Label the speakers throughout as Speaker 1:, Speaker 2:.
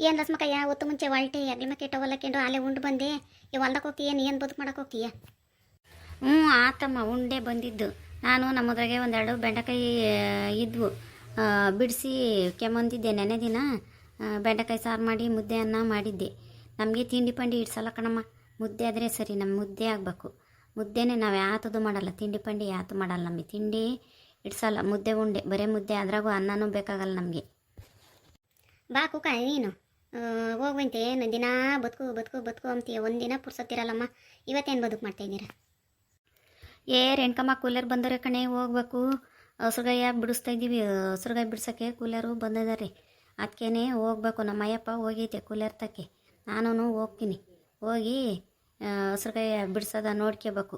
Speaker 1: ಏನು ಲಸ್ಮಕ್ಕಯ್ಯ ಹೊತ್ತು ಮುಂಚೆ ಹೊಲ್ಟೆ ಎಗ್ಲಮಕ್ಕೆ ಟವಲ್ಲಕ್ಕೆಂಡು ಅಲ್ಲೇ ಉಂಡು ಬಂದೆ. ಈ ಹೊಲ್ದಕ್ಕೆ ಹೋಗಿ ಏನು? ಬದುಕು ಮಾಡಕ್ಕೆ ಹೋಗ್ತೀಯ? ಹ್ಞೂ, ಆತಮ್ಮ, ಉಂಡೆ ಬಂದಿದ್ದು. ನಾನು ನಮ್ಮದ್ರಾಗೆ ಒಂದೆರಡು ಬೆಂಡೆಕಾಯಿ ಇದ್ವು. ಬಿಡಿಸಿ ಕೆಮ್ಮಂದಿದ್ದೆ ನೆನೆ ದಿನ. ಬೆಂಡೆಕಾಯಿ ಸಾರು ಮಾಡಿ, ಮುದ್ದೆ ಅನ್ನ ಮಾಡಿದ್ದೆ. ನಮಗೆ ತಿಂಡಿ ಪಂಡಿ ಇಡ್ಸಲ್ಲ ಕಣಮ್ಮ. ಮುದ್ದೆ ಆದರೆ ಸರಿ ನಮ್ಮ ಮುದ್ದೆ ಆಗಬೇಕು. ಮುದ್ದೆನೇ ನಾವು ಯಾತದು ಮಾಡಲ್ಲ. ತಿಂಡಿ ಪಂಡಿ ಯಾತು ಮಾಡಲ್ಲ. ನಮಗೆ ತಿಂಡಿ ಇಡ್ಸಲ್ಲ. ಮುದ್ದೆ ಉಂಡೆ. ಬರೀ ಮುದ್ದೆ. ಅದ್ರಾಗೂ ಅನ್ನನೂ ಬೇಕಾಗಲ್ಲ ನಮಗೆ. ಬಾ ಕುಕ, ನೀನು. ಹೋಗ್ಬಂತೆ ಏನು ದಿನ ಬದುಕು ಬದುಕು ಬದುಕು ಅಂತೀಯ. ಒಂದಿನ ಪುರ್ಸತ್ತಿರಲ್ಲಮ್ಮ. ಇವತ್ತೇನು ಬದುಕು ಮಾಡ್ತಾ ಇದ್ದೀರಾ? ಏ ರೇಣ್ಕಮ್ಮ ಕೂಲರ್ ಬಂದರೆ ಕಣೆ ಹೋಗ್ಬೇಕು. ಹಸ್ರುಗಾಯ ಬಿಡಿಸ್ತಾ ಇದ್ದೀವಿ ಹಸ್ರುಗಾಯ ಬಿಡ್ಸೋಕ್ಕೆ ಕೂಲರು ಬಂದಿದ್ದಾರೆ ಅದಕ್ಕೇನೆ ಹೋಗ್ಬೇಕು. ನಮ್ಮ ಅಯ್ಯಪ್ಪ ಹೋಗೈತೆ ಕೂಲರ್ ತಕ್ಕೆ. ನಾನು ಹೋಗ್ತೀನಿ. ಹೋಗಿ ಹಸ್ರುಗಾಯ ಬಿಡ್ಸೋದ ನೋಡ್ಕೋಬೇಕು.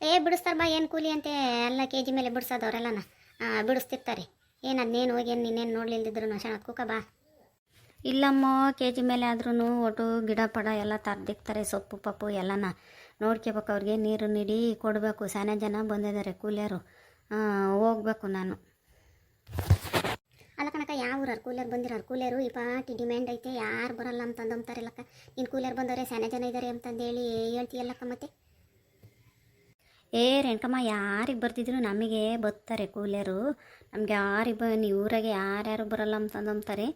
Speaker 1: ಏ ಬಿಡಿಸ್ತಾರೆ ಬಾ ಏನು ಕೂಲಿ ಅಂತೆ? ಎಲ್ಲ ಕೆ ಜಿ ಮೇಲೆ ಬಿಡಿಸೋದವ್ರೆಲ್ಲನ? ಬಿಡಿಸ್ತಿರ್ತಾರೆ. ಏನು ಅದನ್ನೇನು ಹೋಗಿ ಏನು ನೀನೇನು ನೋಡ್ಲಿಲ್ದಿದ್ರು ಶಾಣದ ಕುಕ ಬಾ. ಇಲ್ಲಮ್ಮ ಕೆ ಜಿ ಮೇಲೆ ಆದ್ರೂ ಒಟ್ಟು ಗಿಡ ಪಡ ಎಲ್ಲ ತರ್ದಿಕ್ತಾರೆ ಸೊಪ್ಪು ಪಪ್ಪು ಎಲ್ಲನ. ನೋಡ್ಕೋಬೇಕು ಅವ್ರಿಗೆ ನೀರು ನೀಡಿ ಕೊಡಬೇಕು. ಸಾನೆ ಜನ ಬಂದಿದ್ದಾರೆ ಕೂಲಿಯರು. ಹೋಗ್ಬೇಕು ನಾನು. ಅಲ್ಲ ಕಣಕ ಯಾವ ಊರಾರು ಕೂಲಿಯರ್ ಬಂದಿರೋರು? ಕೂಲಿಯರು ಈ ಪಾಟಿ ಡಿಮ್ಯಾಂಡ್ ಐತೆ ಯಾರು ಬರಲ್ಲ ಅಂತಂದು ಅಂತಾರಲ್ಲಕ್ಕ ನೀನು ಕೂಲಿಯರ್ ಬಂದವರೆ ಸಾನೆ ಜನ ಇದ್ದಾರೆ ಅಂತಂದೇಳಿ ಹೇಳ್ತೀಯಲ್ಲಕ್ಕ ಮತ್ತೆ? ಏ ರೇಣಕಮ್ಮ ಯಾರಿಗೆ ಬರ್ತಿದ್ರು ನಮಗೆ ಬರ್ತಾರೆ ಕೂಲಿಯರು. ನಮ್ಗೆ ಯಾರಿಗೆ ಬನ್ನಿ ಊರಾಗೆ ಯಾರ್ಯಾರು ಬರಲ್ಲ ಅಂತಂದು ಅಂತಾರೆ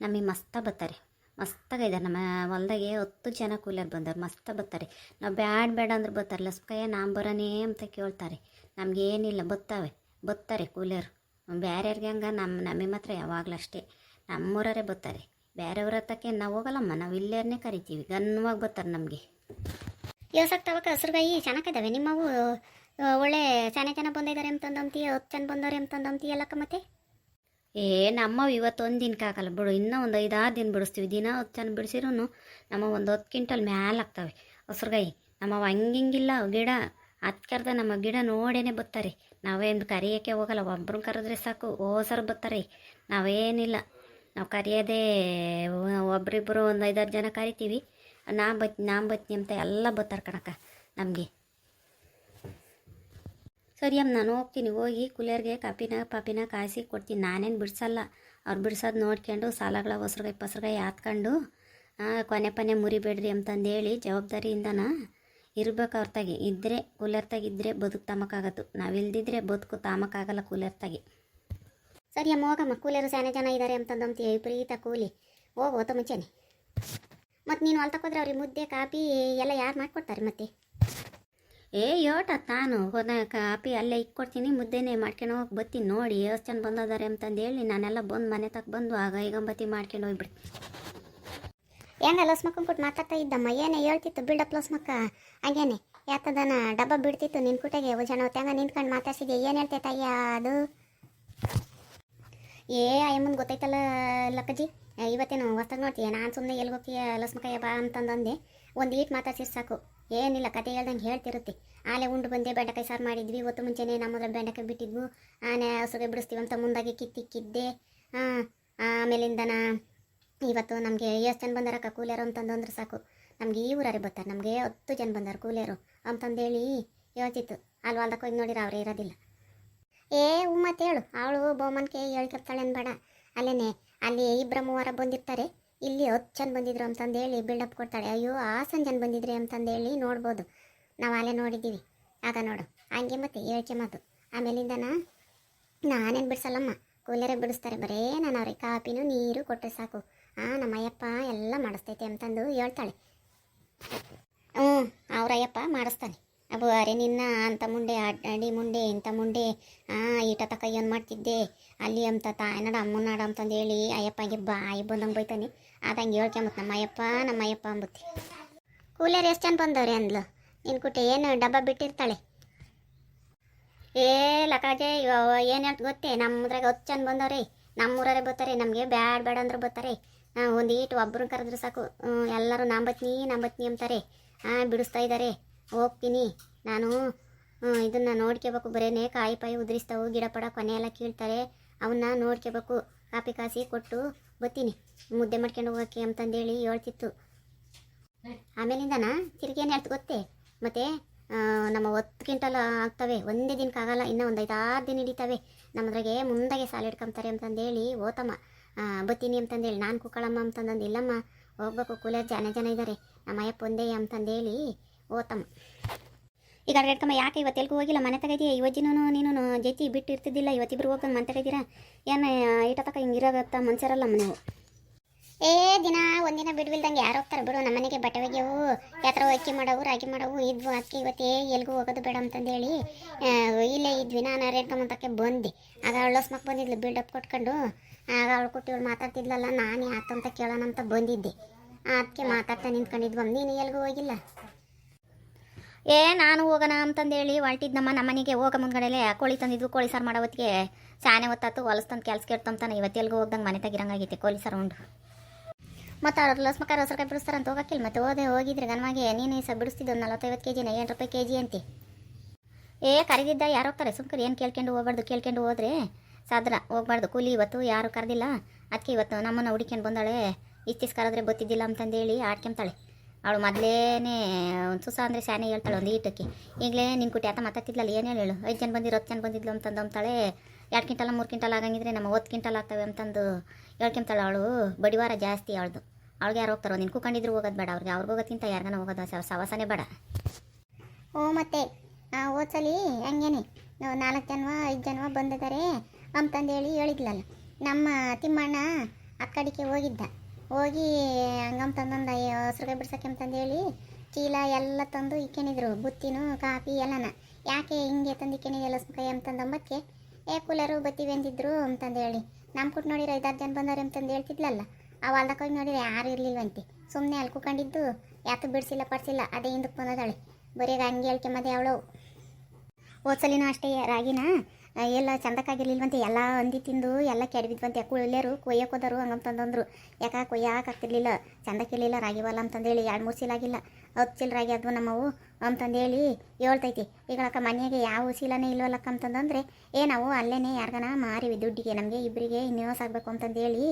Speaker 1: ನಮಗೆ ಮಸ್ತ ಬರ್ತಾರೆ ಮಸ್ತಾಗಿದೆ ನಮ್ಮ ಹೊಲ್ದಾಗೆ ಹತ್ತು ಜನ ಕೂಲಿಯರ್ ಬಂದವ್ರು ಮಸ್ತ ಬತ್ತಾರೆ. ನಾವು ಬ್ಯಾಡ್ ಬೇಡ ಅಂದ್ರೆ ಬರ್ತಾರೆ ಲಸ್ಕಯ್ಯ ನಾನು ಬರೋನೇ ಅಂತ ಕೇಳ್ತಾರೆ. ನಮಗೇನಿಲ್ಲ ಬತ್ತಾವೆ, ಬತ್ತಾರೆ ಕೂಲಿಯರು ಬೇರೆಯವ್ರಿಗೆ ಹಂಗೆ ನಮ್ಮ ನಮಗೆ ಮಾತ್ರ ಯಾವಾಗಲೂ ಅಷ್ಟೇ. ನಮ್ಮೂರವರೇ ಬತ್ತಾರೆ. ಬೇರೆಯವ್ರ ಹತ್ತಕ್ಕೆ ನಾವು ಹೋಗಲ್ಲಮ್ಮ, ನಾವು ಇಲ್ಲೇರನ್ನೇ ಕರಿತೀವಿ. ಗನ್ವಾಗಿ ಬರ್ತಾರೆ ನಮಗೆ. ಯೋಸಕ್ ತವಕ, ಹಸ್ರುಗಾಯಿ ಚೆನ್ನಾಗಿದ್ದಾವೆ ನಿಮ್ಮವು ಒಳ್ಳೆ ಚೆನ್ನಾಗಿ ಜನ ಬಂದಿದ್ದಾರೆ ಅಂತಂದಂತೀಯ ಹತ್ತು ಜನ ಬಂದವ್ರೆ ಅಂತಂದಂತೀಯಲ್ಲಕ್ಕ ಮತ್ತೆ? ಏ ನಮ್ಮವು ಇವತ್ತು ಒಂದು ದಿನಕ್ಕೆ ಆಗಲ್ಲ ಬಿಡು, ಇನ್ನೂ ಒಂದು ಐದಾರು ದಿನ ಬಿಡಿಸ್ತೀವಿ. ದಿನ ಹತ್ತು ಜನ ಬಿಡಿಸಿರೂ ನಮ್ಮ ಒಂದು ಹತ್ತು ಕ್ವಿಂಟಲ್ ಮ್ಯಾಲೆ ಆಗ್ತವೆ. ಹೊಸರ್ಗಾಯಿ ನಮ್ಮವು ಹಂಗಿಂಗಿಲ್ಲ, ಗಿಡ ಹತ್ಕರ್ದ ನಮ್ಮ ಗಿಡ ನೋಡೇನೆ ಬತ್ತಾರೆ. ನಾವೇನು ಕರಿಯೋಕ್ಕೆ ಹೋಗಲ್ಲ ಒಬ್ರನ್ನ ಕರೆದ್ರೆ ಸಾಕು ಓಸರು ಬತ್ತಾರೆ. ನಾವೇನಿಲ್ಲ, ನಾವು ಕರೆಯೋದೇ ಒಬ್ರಿಬ್ಬರು ಒಂದು ಐದಾರು ಜನ ಕರಿತೀವಿ. ನಾ ಬತ್ ನಾ ಬತ್ನಿ ಅಂತ ಎಲ್ಲ ಬತ್ತಾರೆ ಕಣಕ್ಕ ನಮಗೆ. ಸರಿ ಅಮ್ಮ, ನಾನು ಹೋಗ್ತೀನಿ. ಹೋಗಿ ಕುಲಿಯರ್ಗೆ ಕಾಪಿನ ಪಾಪಿನ ಕಾಯಿಸಿ ಕೊಡ್ತೀನಿ. ನಾನೇನು ಬಿಡಿಸಲ್ಲ. ಅವ್ರು ಬಿಡ್ಸೋದು ನೋಡ್ಕೊಂಡು ಸಾಲಗಳ ಹೊಸ್ರಗಾಯಿ ಪಸ್ರಗಾಯಿ ಹಾತ್ಕೊಂಡು ಕೊನೆ ಪನೆ ಮುರಿಬೇಡ್ರಿ ಅಂತಂದೇಳಿ ಜವಾಬ್ದಾರಿಯಿಂದನ ಇರ್ಬೇಕು ಅವ್ರ ತಾಗಿ. ಇದ್ದರೆ ಕೂಲರ್ ತಾಗಿದ್ದರೆ ಬದುಕು ತಾಮಕ್ಕಾಗತ್ತು ನಾವಿಲ್ದಿದ್ರೆ ಬದುಕು ತಾಮಕ್ಕಾಗಲ್ಲ ಕೂಲರ್ ತಾಗಿ. ಸರಿ ಅಮ್ಮ, ಹೋಗಮ್ಮ. ಕೂಲರು ಸ್ಯಾನೆ ಜನ ಇದ್ದಾರೆ ಅಂತಂದಂತೀಯ ವಿಪರೀತ ಕೂಲಿ. ಹೋಗು ಮುಂಚೆನೆ. ಮತ್ತು ನೀನು ಅಲ್ಲಿ ತಕೋದ್ರೆ ಅವ್ರಿಗೆ ಮುದ್ದೆ ಕಾಪಿ ಎಲ್ಲ ಯಾರು ಮಾಡಿಕೊಡ್ತಾರೆ ಮತ್ತೆ? ಏ, ಯೋಟ, ತಾನು ಹೋದ ಕಾಪಿ ಅಲ್ಲೇ ಇಕ್ಕೊಡ್ತೀನಿ, ಮುದ್ದೆನೇ ಮಾಡ್ಕೊಂಡು ಹೋಗಿ ಬರ್ತೀನಿ ನೋಡಿ, ಎಷ್ಟು ಬಂದದಾರೆ ಅಂತಂದು ಹೇಳಿ ನಾನೆಲ್ಲ ಬಂದು ಮನೆ ತಕ್ಕ ಬಂದು ಆಗ ಈಗಂಬತ್ತಿ ಮಾಡ್ಕೊಂಡು ಹೋಗ್ಬಿಡಿ ಏನೇ ಲಸ್ಮಕ್ಕನ್ ಕೊಟ್ಟು ಮಾತಾಡ್ತಾ ಇದ್ದಮ್ಮ? ಏನೇ ಹೇಳ್ತಿತ್ತು? ಬಿಲ್ಡಪ್ ಲಸ್ಮಕ್ಕ ಹಂಗೇನೆ, ಯಾತದನ ಡಬ್ಬ ಬಿಡ್ತಿತ್ತು ನಿನ್ ಕುಟೆಗೆ ಜನ ಹೊತ್ತಂಗ ನಿಂತ್ಕೊಂಡು ಮಾತಾಡ್ಸಿದ್ದೆ ಏನು ಹೇಳ್ತೈತೆ ಅಯ್ಯ ಅದು? ಏ, ಅಯ್ಯಮ್ಮನ್ ಗೊತ್ತೈತಲ್ಲ ಲಕ್ಕಜ್ಜಿ? ಇವತ್ತೇನು ಹೊಸ್ತಾಗ ನೋಡ್ತೀಯ? ನಾನು ಸುಮ್ಮನೆ ಎಲ್ಲಿ ಹೋಗ್ತೀಯ ಲಸ್ಮಕಯ್ಯ ಬಾ ಅಂತಂದಂದೆ ಒಂದು ಈಟ್ ಮಾತಾಡ್ಸಿರ್ ಸಾಕು. ಏನಿಲ್ಲ, ಕತೆ ಹೇಳ್ದಂಗೆ ಹೇಳ್ತಿರುತ್ತೆ. ಆಲೆ ಉಂಡು ಬಂದೆ, ಬೆಂಡೆಕಾಯಿ ಸಾರು ಮಾಡಿದ್ವಿ. ಇವತ್ತು ಮುಂಚೆನೇ ನಮ್ಮದ್ರ ಬೆಂಡೆಕಾಯಿ ಬಿಟ್ಟಿದ್ವು. ಆನೆ ಹಸುಗೆ ಬಿಡಿಸ್ತೀವಿ ಅಂತ ಮುಂದಾಗಿ ಕಿತ್ತಿಕ್ಕಿದ್ದೆ. ಹಾಂ ಆಮೇಲಿಂದನ ಇವತ್ತು ನಮಗೆ ಎಷ್ಟು ಜನ ಬಂದಾರಕ್ಕ ಕೂಲಿಯರು ಅಂತಂದ್ರೆ ಸಾಕು. ನಮ್ಗೆ ಈ ಊರಾರೆ ಬರ್ತಾರೆ ನಮಗೆ ಹತ್ತು ಜನ ಬಂದಾರ ಕೂಲಿಯರು ಅಂತಂದೇಳಿ ಹೇಳ್ತಿತ್ತು ಅಲ್ವಾ ಹೊಲ್ದಕ್ಕೆ ಹೋಗಿ ನೋಡಿರ ಅವ್ರೇ ಇರೋದಿಲ್ಲ. ಏ ಉಮ್ಮತ್ ಹೇಳು. ಅವಳು ಬೊಮ್ಮನ್ಕೆ ಹೇಳ್ತಿರ್ತಾಳೆ ಅನ್ಬೇಡ ಅಲ್ಲೇನೆ, ಅಲ್ಲಿ ಇಬ್ಬರ ಮೂವರ ಬಂದಿರ್ತಾರೆ. ಇಲ್ಲಿ ಹತ್ತು ಜನ ಬಂದಿದ್ರು ಅಂತಂದೇಳಿ ಬಿಲ್ಡಪ್ ಕೊಡ್ತಾಳೆ. ಅಯ್ಯೋ ಹಾಸನ ಜನ ಬಂದಿದ್ರಿ ಅಂತಂದೇಳಿ ನೋಡ್ಬೋದು. ನಾವು ಅಲ್ಲೇ ನೋಡಿದ್ದೀವಿ. ಆಗ ನೋಡು. ಹಂಗೆ ಮತ್ತೆ ಹೇಳ್ಕೆ ಮಾತು. ಆಮೇಲಿಂದನ ನಾನೇನು ಬಿಡಿಸಲ್ಲಮ್ಮ. ಕೂಲರೇ ಬಿಡಿಸ್ತಾರೆ. ಬರೇ ನಾನು ಅವ್ರಿಗೆ ಕಾಪಿನೂ ನೀರು ಕೊಟ್ಟರೆ ಸಾಕು. ಹಾಂ ನಮ್ಮ ಅಯ್ಯಪ್ಪ ಎಲ್ಲ ಮಾಡಿಸ್ತೈತೆ ಅಂತಂದು ಹೇಳ್ತಾಳೆ. ಹ್ಞೂ ಅವ್ರ ಅಯ್ಯಪ್ಪ ಮಾಡಿಸ್ತಾನೆ. ಅಬ್ಬು ಅರೆ ನಿನ್ನ ಅಂತ ಮುಂಡೆ ಅಡ್- ಮುಂಡೆ ಇಂಥ ಮುಂಡೆ ಹಾಂ ಈಟ ತಕ ಏನು ಮಾಡ್ತಿದ್ದೆ? ಅಲ್ಲಿ ಅಂತ ತಾಯ್ನಾಡ ಅಮ್ಮನಾಡ ಅಂತಂದು ಹೇಳಿ, ಅಯ್ಯಪ್ಪಗೆ ಬಾಯಿ ಬಂದಂಗೆ ಬೈತಾನೆ. ಅದಂಗೆ ಹೇಳ್ಕೊಂಬತ್ತು ನಮ್ಮ ಅಯ್ಯಪ್ಪ ನಮ್ಮ ಅಯ್ಯಪ್ಪ ಅಂಬುತ್ತೆ. ಕೂಲರ್ ಎಷ್ಟು ಅಂತ ಬಂದವ್ರೆ ಅಂದ್ಲು? ನಿನ್ ಕುಟ್ಟೆ ಏನು ಡಬ್ಬ ಬಿಟ್ಟಿರ್ತಾಳೆ? ಏ, ಲಕಾಜೆ ಏನು ಹೇಳ್ತ ಗೊತ್ತೇ? ನಮ್ಮದ್ರಾಗ ಹತ್ತು ಚೆಂದ ಬಂದವ್ರೆ. ನಮ್ಮೂರೇ ಬರ್ತಾರೆ, ನಮಗೆ ಬ್ಯಾಡ್ ಬೇಡ ಅಂದ್ರೆ ಬರ್ತಾರೆ. ಒಂದು ಈಟು ಒಬ್ರು ಕರೆದ್ರೆ ಸಾಕು. ಎಲ್ಲರೂ ನಾಂಬತ್ನಿ, ನಂಬತ್ನಿ ಅಂತಾರೆ. ಹಾಂ ಬಿಡಿಸ್ತಾ ಇದ್ದಾರೆ ಹೋಗ್ತೀನಿ. ನಾನು ಇದನ್ನು ನೋಡ್ಕೋಬೇಕು. ಬರೇನೆ ಕಾಯಿ ಪಾಯಿ ಉದುರಿಸ್ತಾವು. ಗಿಡ ಪಡ ಕೊನೆ ಕೀಳ್ತಾರೆ. ಅವನ್ನ ನೋಡ್ಕೋಬೇಕು. ಕಾಪಿ ಕಾಸಿ ಕೊಟ್ಟು ಬತ್ತೀನಿ. ಮುದ್ದೆ ಮಾಡ್ಕೊಂಡು ಹೋಗೋಕೆ ಅಂತಂದೇಳಿ ಹೇಳ್ತಿತ್ತು. ಆಮೇಲಿಂದನ? ತಿರ್ಗಿ ಏನು ಹೇಳ್ತು ಗೊತ್ತೇ? ಮತ್ತು ನಮ್ಮ ಹತ್ತು ಕ್ವಿಂಟಲ್ ಆಗ್ತವೆ. ಒಂದೇ ದಿನಕ್ಕೆ ಆಗೋಲ್ಲ. ಇನ್ನೂ ಒಂದು ಐದಾರು ದಿನ ಹಿಡಿತವೆ. ನಮ್ಮದ್ರಾಗೆ ಮುಂದಾಗೆ ಸಾಲ ಹಿಡ್ಕೊಂತಾರೆ ಅಂತಂದೇಳಿ ಓತಮ್ಮ. ಬತ್ತೀನಿ ಅಂತಂದೇಳಿ. ನಾನು ಕುಕ್ಕಳಮ್ಮ ಅಂತಂದಂದು ಇಲ್ಲಮ್ಮ. ಹೋಗ್ಬೇಕು. ಕೂಲರ್ ಜನ ಜನ ಇದ್ದಾರೆ ನಮ್ಮ ಅಯ್ಯಪ್ಪ ಒಂದೇ ಅಂತಂದೇಳಿ ಓತಮ್ಮ. ಈಗ ಅಡ್ಗಡ್ಕಮ್ಮ ಯಾಕೆ ಇವತ್ತು ಎಲ್ಗೂ ಹೋಗಿಲ್ಲ? ಮನೆ ತಗೈದೀಯ ಇವತ್ತಿನೂ ನೀನು ಜೊತೆ ಬಿಟ್ಟು ಇರ್ತಿದ್ದಿಲ್ಲ. ಇವತ್ತಿಬ್ರು ಹೋಗ್ಕೊಂಡು ಮನೆ ತಗೈತೀರಾ ಏನು ಈಟ ತಕ ಹಿಂಗಿರೋಗತ್ತ ಮನ್ಸರಲ್ಲ ನೀವು ಏ, ದಿನ ಒಂದಿನ ಬಿಡ್ವಿಲ್ದಂಗೆ ಯಾರು ಹೋಗ್ತಾರೆ ಬಿಡು. ನಮ್ಮನೆಗೆ ಬಟ್ಟೆ ಒಗೆಯವು, ಯಾತ್ರ ಅಕ್ಕಿ ಮಾಡವು, ರಾಗಿ ಮಾಡವು, ಇದ್ವು ಅದಕ್ಕೆ ಇವತ್ತೇ ಎಲ್ಗೂ ಹೋಗೋದು ಬೇಡ ಅಂತಂದೇಳಿ ಇಲ್ಲೇ ಇದ್ವಿ. ನಾನು ರೇಡ್ಕೊಂಬಂತಕ್ಕೆ ಬಂದೆ. ಆಗ ಅವಳು ಸ್ಮಕ್ ಬಂದಿದ್ಲು ಬಿಲ್ಡಪ್ ಕೊಟ್ಕೊಂಡು. ಆಗ ಅವಳು ಕೊಟ್ಟು ಇವಳು ಮಾತಾಡ್ತಿದ್ಲಲ್ಲ, ನಾನು ಆತಂತ ಕೇಳೋಣ ಅಂತ ಬಂದಿದ್ದೆ. ಅದಕ್ಕೆ ಮಾತಾಡ್ತಾ ನಿಂತ್ಕೊಂಡಿದ್ವಮ್ಮ. ನೀನು ಎಲ್ಗೂ ಹೋಗಿಲ್ಲ? ಏ, ನಾನು ಹೋಗೋಣ ಅಂತಂದೇಳಿ ಹೊಲ್ಟಿದ್ನಮ್ಮ ನಮ್ಮನೆಗೆ ಹೋಗ ಮುಂದ್ಗಡೆಲೆ ಕೋಳಿ ತಂದಿದ್ವು ಕೋಳಿ ಸಾರು ಮಾಡೋ ಹೊತ್ತಿಗೆ ಸಾನೆ ಹೊತ್ತಾತು ಹೊಲಸ್ತಂದು ಕೆಲಸ ಕೇಳ್ತಂತಾನೆ ಇವತ್ತೆಲ್ಗೂ ಹೋಗ್ದಂಗೆ ಮನೆ ತೆಗಿರಂಗಾಗೈತೆ ಕೋಳಿ ಸಾರು ಉಂಡು. ಮತ್ತು ಅವ್ರು ಕೈ ಬಿಡಿಸ್ತಾರೆ ಬಿಡಿಸ್ತಾರಂತ ಹೋಗಕ್ಕಿಲ್ಲ ಮತ್ತೆ ಹೋದೆ ಹೋಗಿದ್ರೆ ನನಗೆ ನೀನು ಸಹ ಬಿಡಿಸ್ತಿದ್ದು ಒಂದು ನಲವತ್ತೈವತ್ತು ಕೆ ಜಿನ ಎಂಟು ರೂಪಾಯಿ ಕೆ ಜಿ ಅಂತಿ. ಏ, ಕರೆದಿದ್ದ ಯಾರು ಹೋಗ್ತಾರೆ? ಸುಮ್ಕರಿ ಏನು ಕೇಳ್ಕೊಂಡು ಹೋಗ್ಬಾರ್ದು, ಕೇಳ್ಕೊಂಡು ಹೋದ್ರೆ ಸಾದ್ರ ಹೋಗ್ಬಾರ್ದು. ಕೂಲಿ ಇವತ್ತು ಯಾರು ಕರೆದಿಲ್ಲ. ಅದಕ್ಕೆ ಇವತ್ತು ನಮ್ಮನ್ನು ಹುಡುಕ್ಯಂಡು ಬಂದಾಳೆ ಇಷ್ಟಿಸ್ ಕರೆದ್ರೆ ಗೊತ್ತಿದ್ದಿಲ್ಲ ಅಂತಂದೇಳಿ ಆಡ್ಕೊಂತಾಳೆ ಅವಳು ಮೊದಲೇನೆ ಒಂದು ಸುಸ ಅಂದರೆ ಸ್ಯಾನೆ ಹೇಳ್ತಾಳೆ ಒಂದು ಈಟಕ್ಕೆ ಈಗಲೇ ನಿನ್ನ ಕುಟಿ ಆತ ಮಾತಾಡ್ತಿದ್ಲಲ್ಲ, ಏನು ಹೇಳು? ಐದು ಜನ ಬಂದಿರು, ಹತ್ತು ಜನ ಬಂದಿದ್ಲು ಅಂತಂದು ಅಂತಾಳೆ. ಎರಡು ಕ್ವಿಂಟಲ, ಮೂರು ಕ್ವಿಂಟಲ್ ಆಗಂಗಿದ್ರೆ ನಮ್ಮ ಒತ್ತು ಕ್ವಿಂಟಲ್ ಆಗ್ತವೆ ಅಂತಂದು ಹೇಳ್ಕೊಂತಾಳೆ ಅವಳು. ಬಡಿವಾರ ಜಾಸ್ತಿ ಅವಳದು. ಅವಳಿಗೆ ಯಾರು ಹೋಗ್ತಾರೋ? ನಿನ್ ಕಂಡಿದ್ರು ಹೋಗೋದು ಬೇಡ. ಅವ್ರಿಗೆ ಅವ್ರಿಗೆ ಹೋಗೋದಕ್ಕಿಂತ ಯಾರಿಗಾನ ಹೋಗೋದು ಸವಸನೇ ಬೇಡ. ಓ, ಮತ್ತೆ? ಓದ್ಸಲಿ ಹಂಗೇನೆ. ನಾಲ್ಕು ಜನ ಐದು ಜನ ಬಂದಿದ್ದಾರೆ ಅಂತಂದೇಳಿ ಹೇಳಿದ್ಲಲ್ಲ. ನಮ್ಮ ತಿಮ್ಮಣ್ಣ ಅಕ್ಕಡಿಕೆ ಹೋಗಿದ್ದ. ಹೋಗಿ ಹಂಗಂತಂದಂದ ಹಸ್ರುಗಾಯಿ ಬಿಡ್ಸಕ್ಕೆ ಅಂತಂದೇಳಿ ಚೀಲ ಎಲ್ಲ ತಂದು ಇಕ್ಕೊಂಡಿದ್ರು ಬುತ್ತಿನೂ, ಕಾಫಿ ಎಲ್ಲನ. ಯಾಕೆ ಹಿಂಗೆ ತಂದು ಇಕ್ಕೊಂಡಿದ್ಯಲ್ಲ ಲಸ್ಮಕಾಯಿ ಅಂತಂದಂಬಕ್ಕೆ ಏ, ಕೂಲರು ಬತ್ತಿ ಅಂದಿದ್ರು ಅಂತಂದೇಳಿ ನಮ್ಮ ಕುಟ್ ನೋಡಿರೋ ಐದಾರು ಜನ ಬಂದವ್ರು ಅಂತಂದು ಹೇಳ್ತಿದ್ಲಲ್ಲ, ಆ ಹೊಲ್ದಾಗ ಹೋಗಿ ನೋಡಿದ್ರೆ ಯಾರು ಇರಲಿಲ್ವಂತೆ. ಸುಮ್ಮನೆ ಅಲ್ಲಿ ಕುಕೊಂಡಿದ್ದು ಯಾತು ಬಿಡಿಸಿಲ್ಲ ಪಡಿಸಿಲ್ಲ, ಅದೇ ಹಿಂದಕ್ಕೆ ಬಂದದಾಳೆ. ಬರೀ ಹಂಗೆ ಹೇಳ್ಕೊಂಬದೆ ಅವಳು. ಓದ್ಸಲಿನೂ ಅಷ್ಟೇ ರಾಗಿನ? ಎಲ್ಲ ಚಂದಕ್ಕಾಗಿರ್ಲಿಲ್ವಂತೆ ಎಲ್ಲ ಅಂದಿ ತಿಂದು, ಎಲ್ಲ ಕೆಡವಿದ್ವಂತೆ ಕುಳ್ಳೇರು ಕೊಯ್ಯಕ್ಕೆ ಹೋದರು ಹಂಗಂತಂದಂದ್ರು ಯಾಕ ಕೊಯ್ಯಾಕ ಆಗ್ತಿರ್ಲಿಲ್ಲ? ಚಂದಕ್ಕಿರ್ಲಿಲ್ಲ ರಾಗಿ ಹೊಲ ಅಂತಂದೇಳಿ ಎರಡು ಮೂರು ಚೀಲ ಆಗಿಲ್ಲ. ಹತ್ತು ಚೀಲ ರಾಗಿ ಆದ್ವು ನಮ್ಮವು ಅಂತಂದೇಳಿ ಹೇಳ್ತೈತಿ. ಈಗಳಕ್ಕ ಮನೆಗೆ ಯಾವ ಚೀಲನೇ ಇಲ್ವಲ್ಲಕ್ಕ ಅಂತಂದಂದರೆ, ಏ ನಾವು ಅಲ್ಲೇನೆ ಯಾರಿಗನ ಮಾರಿವಿ ದುಡ್ಡಿಗೆ, ನಮಗೆ ಇಬ್ಬರಿಗೆ ಇನ್ನೇನೋ ಆಗಬೇಕು ಅಂತಂದೇಳಿ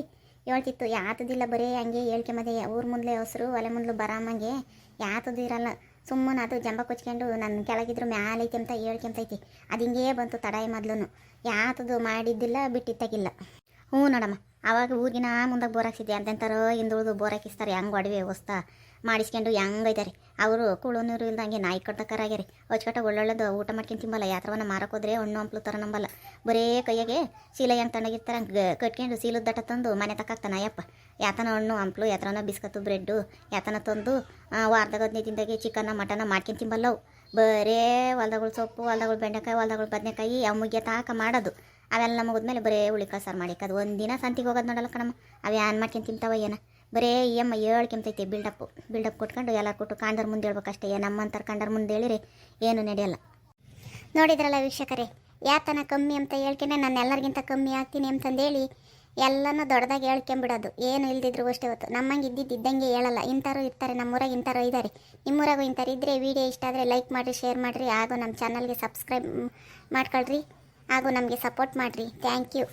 Speaker 1: ಹೇಳ್ತಿತ್ತು. ಯಾತದಿಲ್ಲ ಬರೀ ಹಂಗೆ ಹೇಳ್ಕೊಂಬದೆ ಊರ ಮುಂದಲೇ ಹೊಸರು, ಒಲೆ ಮುಂದ್ಲು ಬರಾಮಂಗೆ ಯಾತದು ಇರಲ್ಲ. ಸುಮ್ಮನೆ ಅದು ಜಂಬ ಕೊಚ್ಕೊಂಡು ನನ್ನ ಕೆಳಗಿದ್ರು ಮ್ಯಾಲೈತಿ ಅಂತ ಹೇಳ್ಕೊಂತೈತಿ. ಅದು ಹಿಂಗೇ ಬಂತು ತಡಾಯಿ ಮೊದ್ಲು ಯಾತದು ಮಾಡಿದ್ದಿಲ್ಲ, ಬಿಟ್ಟಿತ್ತಾಗಿಲ್ಲ. ಹ್ಞೂ ನೋಡಮ್ಮ ಆವಾಗ ಊರಿಗಿನ ಮುಂದಾಗ ಬೋರ್ ಹಾಕ್ಸಿದ್ದೆ ಅಂತೆಂತಾರೋ ಹಿಂದುಳಿದು ಬೋರ್ ಹಾಕಿಸ್ತಾರೆ ಹೆಂಗೆ ಒಡವೆ ಹೊಸ್ತಾ? ಮಾಡಿಸ್ಕೊಂಡು ಹೆಂಗೈತಾರೆ ಅವರು ಕುಳುನೂರು ಇಲ್ದಂಗೆ ನಾಯಿ ಕಟ್ಟಕರಾಗ್ಯಾರಿ. ಹೊಚ್ಕಟ್ಟ ಒಳ್ಳೊಳ್ಳೆದು ಊಟ ಮಾಡ್ಕೊಂಡು ತಿಂಬಲ್ಲ, ಯಾತ್ರವನ್ನ ಮಾರಕ್ಕೆ ಹೋದ್ರೆ ಹಣ್ಣು ಹಂಪ್ಲು ಥರ ನಂಬಲ್ಲ. ಬರೇ ಕೈಯಾಗೆ ಸೀಲ ಹೆಂಗೆ ತಣ್ಣಗಿರ್ತಾರೆ ಹಂಗೆ ಕಟ್ಕೊಂಡು ಸೀಲದ ದಟ್ಟ ತಂದು ಮನೆ ತಕ್ಕಾಗ್ತಾನೆ ಅಯ್ಯಪ್ಪ. ಯಾತನ ಹಣ್ಣು ಹಂಪ್ಲು ಯಾತ್ರನ ಬಿಸ್ಕತ್ತು, ಬ್ರೆಡ್ಡು, ಯಾತನ ತಂದು ವಾರದಾಗ ಹದಿನೈದು ದಿನದಾಗೆ ಚಿಕನ್ನ ಮಟನ ಮಾಡ್ಕೊಂಡು ತಿಂಬಲ್ಲವು. ಬರೇ ಹೊಲ್ದಗಳು ಸೊಪ್ಪು, ಹೊಲ್ದಗಳು ಬೆಂಡೆಕಾಯಿ, ಹೊಲ್ದಗಳು ಬದನೆಕಾಯಿ ಯಾವ ಮುಗಿಯ ತಾಕ ಮಾಡೋದು. ಅವೆಲ್ಲ ಮುಗಿದ್ಮೇಲೆ ಬರೇ ಹುಳಿಕಾಳು ಸಾರು ಮಾಡಿಕದು ಒಂದಿನ ಸಂತಿಗೆ ಹೋಗೋದು ನೋಡಲ್ಲ ಕಣಮ್ಮ. ಅವು ಏನ್ ಮಾಡ್ಕೊಂಡು ತಿಂತಾವ ಏನ? ಬರೇ ಈ ಅಮ್ಮ ಕೆಮ್ತೈತಿ ಬಿಲ್ಡಪ್ಪು ಬಿಲ್ಡಪ್ ಕೊಟ್ಕೊಂಡು ಎಲ್ಲ ಕೊಟ್ಟು ಕಾಂಡರ್ ಮುಂದೆ ಹೇಳ್ಬೇಕಷ್ಟೇ. ನಮ್ಮಂತರ ಕಂಡರ್ ಮುಂದೆ ಹೇಳಿರಿ, ಏನು ನಡೆಯಲ್ಲ. ನೋಡಿದ್ರಲ್ಲ ವೀಕ್ಷಕರೇ ಯಾತನ ಕಮ್ಮಿ ಅಂತ ಹೇಳ್ಕೊಂಡೆ, ನಾನು ಎಲ್ಲರಿಗಿಂತ ಕಮ್ಮಿ ಆಗ್ತೀನಿ ಅಂತಂದೇಳಿ ಎಲ್ಲನೂ ದೊಡ್ಡದಾಗಿ ಹೇಳ್ಕೊಂಬಿಡೋದು. ಏನು ಇಲ್ದಿದ್ರು ಅಷ್ಟೇ ಹೊತ್ತು. ನಮ್ಮಂಗೆ ಇದ್ದಿದ್ದು ಇದ್ದಂಗೆ ಹೇಳಲ್ಲ. ಇಂಥವ್ರು ಇರ್ತಾರೆ, ನಮ್ಮೂರಾಗ ಇಂಥವ್ರು ಇದ್ದಾರೆ ನಿಮ್ಮೂರಾಗೂ ಇಂಥವ್ರು ಇದ್ದರೆ ವಿಡಿಯೋ ಇಷ್ಟ ಆದರೆ ಲೈಕ್ ಮಾಡಿರಿ ಶೇರ್ ಮಾಡಿರಿ, ಹಾಗೂ ನಮ್ಮ ಚಾನಲ್ಗೆ ಸಬ್ಸ್ಕ್ರೈಬ್ ಮಾಡ್ಕೊಳ್ರಿ, ಹಾಗೂ ನಮಗೆ ಸಪೋರ್ಟ್ ಮಾಡಿರಿ. Thank you